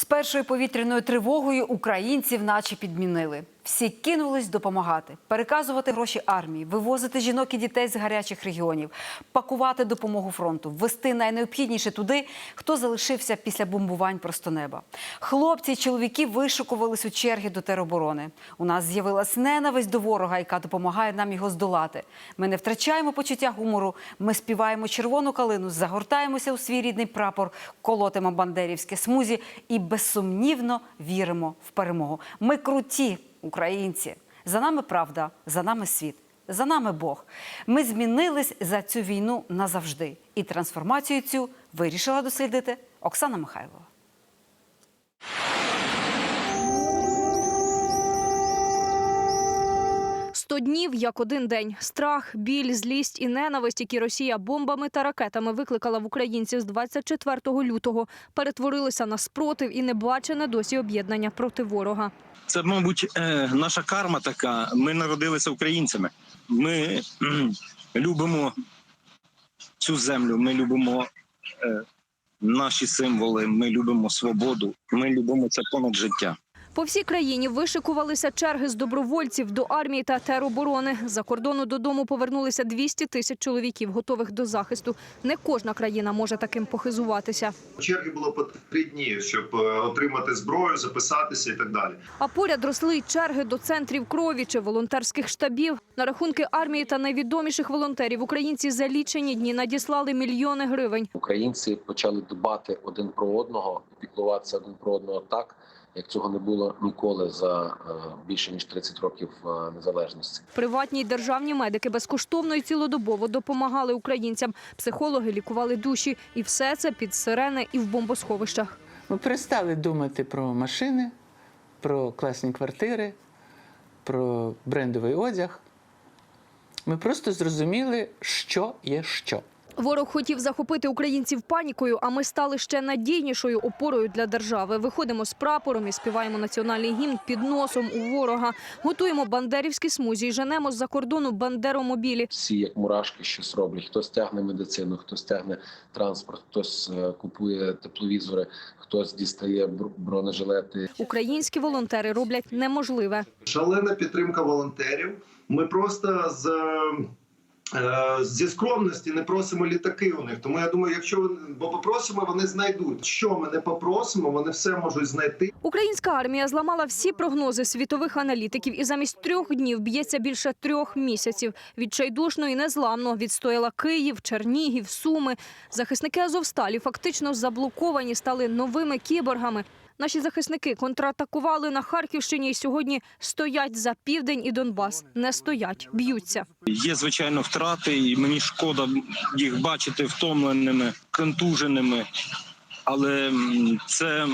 З першою повітряною тривогою українців наче підмінили. Всі кинулись допомагати, переказувати гроші армії, вивозити жінок і дітей з гарячих регіонів, пакувати допомогу фронту, ввести найнеобхідніше туди, хто залишився після бомбувань просто неба. Хлопці й чоловіки вишукувались у черги до тероборони. У нас з'явилась ненависть до ворога, яка допомагає нам його здолати. Ми не втрачаємо почуття гумору. Ми співаємо червону калину, загортаємося у свій рідний прапор, колотимо бандерівське смузі і безсумнівно віримо в перемогу. Ми круті українці. За нами правда, за нами світ, за нами Бог. Ми змінились за цю війну назавжди. І трансформацію цю вирішила дослідити Оксана Михайлова. Сто днів як один день. Страх, біль, злість і ненависть, які Росія бомбами та ракетами викликала в українців з 24 лютого, перетворилися на спротив і небачене досі об'єднання проти ворога. Це, мабуть, е, наша карма така. Ми народилися українцями. Ми любимо цю землю, ми любимо е, наші символи, ми любимо свободу, ми любимо це понад життя. По всій країні вишикувалися черги з добровольців до армії та тероборони. За кордону додому повернулися 200 тисяч чоловіків, готових до захисту. Не кожна країна може таким похизуватися. Черги було по три дні, щоб е, отримати зброю, записатися і так далі. А поряд росли й черги до центрів крові чи волонтерських штабів. На рахунки армії та найвідоміших волонтерів українці за лічені дні надіслали мільйони гривень. Українці почали дбати один про одного піклуватися один про одного так, як цього не було ніколи за е, більше ніж 30 років е, незалежності. Приватні й державні медики безкоштовно і цілодобово допомагали українцям. Психологи лікували душі, і все це під сирени і в бомбосховищах. Ми перестали думати про машини, про класні квартири, про брендовий одяг. Ми просто зрозуміли, що є що. Ворог хотів захопити українців панікою, а ми стали ще надійнішою опорою для держави. Виходимо з прапором і співаємо національний гімн під носом у ворога. Готуємо бандерівські смузі і женемо з-за кордону бандеромобілі. Всі як мурашки щось роблять. Хтось тягне медицину, хтось тягне транспорт, хтось е, купує тепловізори, хтось дістає бр- бронежилети. Українські волонтери роблять неможливе. Шалена підтримка волонтерів. Ми просто з, зі скромності не просимо літаки у них. Тому я думаю, якщо бо попросимо, вони знайдуть. Що ми не попросимо, вони все можуть знайти. Українська армія зламала всі прогнози світових аналітиків і замість трьох днів б'ється більше трьох місяців. Відчайдушно і незламно відстояла Київ, Чернігів, Суми. Захисники Азовсталі фактично заблоковані стали новими кіборгами. Наші захисники контратакували на Харківщині і сьогодні стоять за південь і Донбас. Не стоять, б'ються. Є звичайно втрати, і мені шкода їх бачити втомленими, контуженими. Але це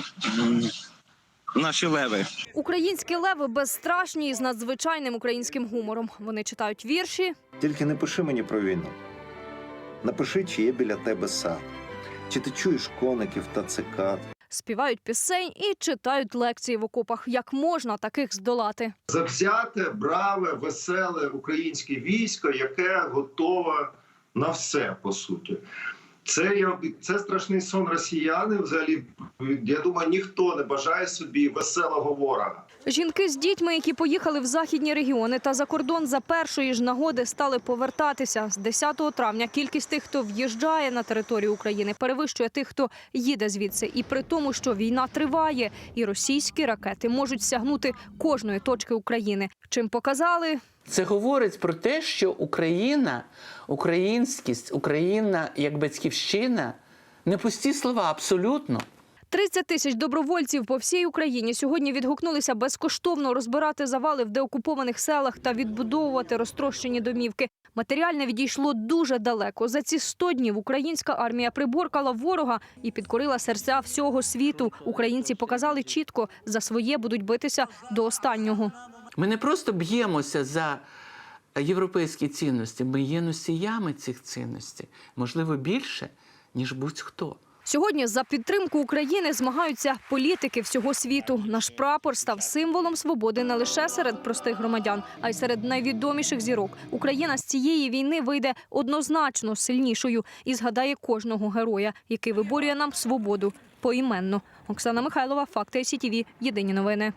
наші леви. Українські леви безстрашні і з надзвичайним українським гумором. Вони читають вірші, Тільки не пиши мені про війну. Напиши, чи є біля тебе сад, чи ти чуєш коників та цикад. Співають пісень і читають лекції в окопах. Як можна таких здолати? Завзяте, браве, веселе українське військо, яке готове на все по суті. Це я це страшний сон росіяни. Взагалі, я думаю, ніхто не бажає собі веселого ворога. Жінки з дітьми, які поїхали в західні регіони та за кордон за першої ж нагоди, стали повертатися. З 10 травня кількість тих, хто в'їжджає на територію України, перевищує тих, хто їде звідси. І при тому, що війна триває, і російські ракети можуть сягнути кожної точки України. Чим показали Це говорить про те, що Україна, українськість, Україна як батьківщина не пусті слова абсолютно. 30 тисяч добровольців по всій Україні сьогодні відгукнулися безкоштовно розбирати завали в деокупованих селах та відбудовувати розтрощені домівки. Матеріальне відійшло дуже далеко. За ці 100 днів українська армія приборкала ворога і підкорила серця всього світу. Українці показали чітко, за своє будуть битися до останнього. Ми не просто б'ємося за європейські цінності, ми є носіями цих цінностей, можливо, більше, ніж будь-хто. Сьогодні за підтримку України змагаються політики всього світу. Наш прапор став символом свободи не лише серед простих громадян, а й серед найвідоміших зірок. Україна з цієї війни вийде однозначно сильнішою і згадає кожного героя, який виборює нам свободу поіменно. Оксана Михайлова, Факти СІТВ. Єдині новини.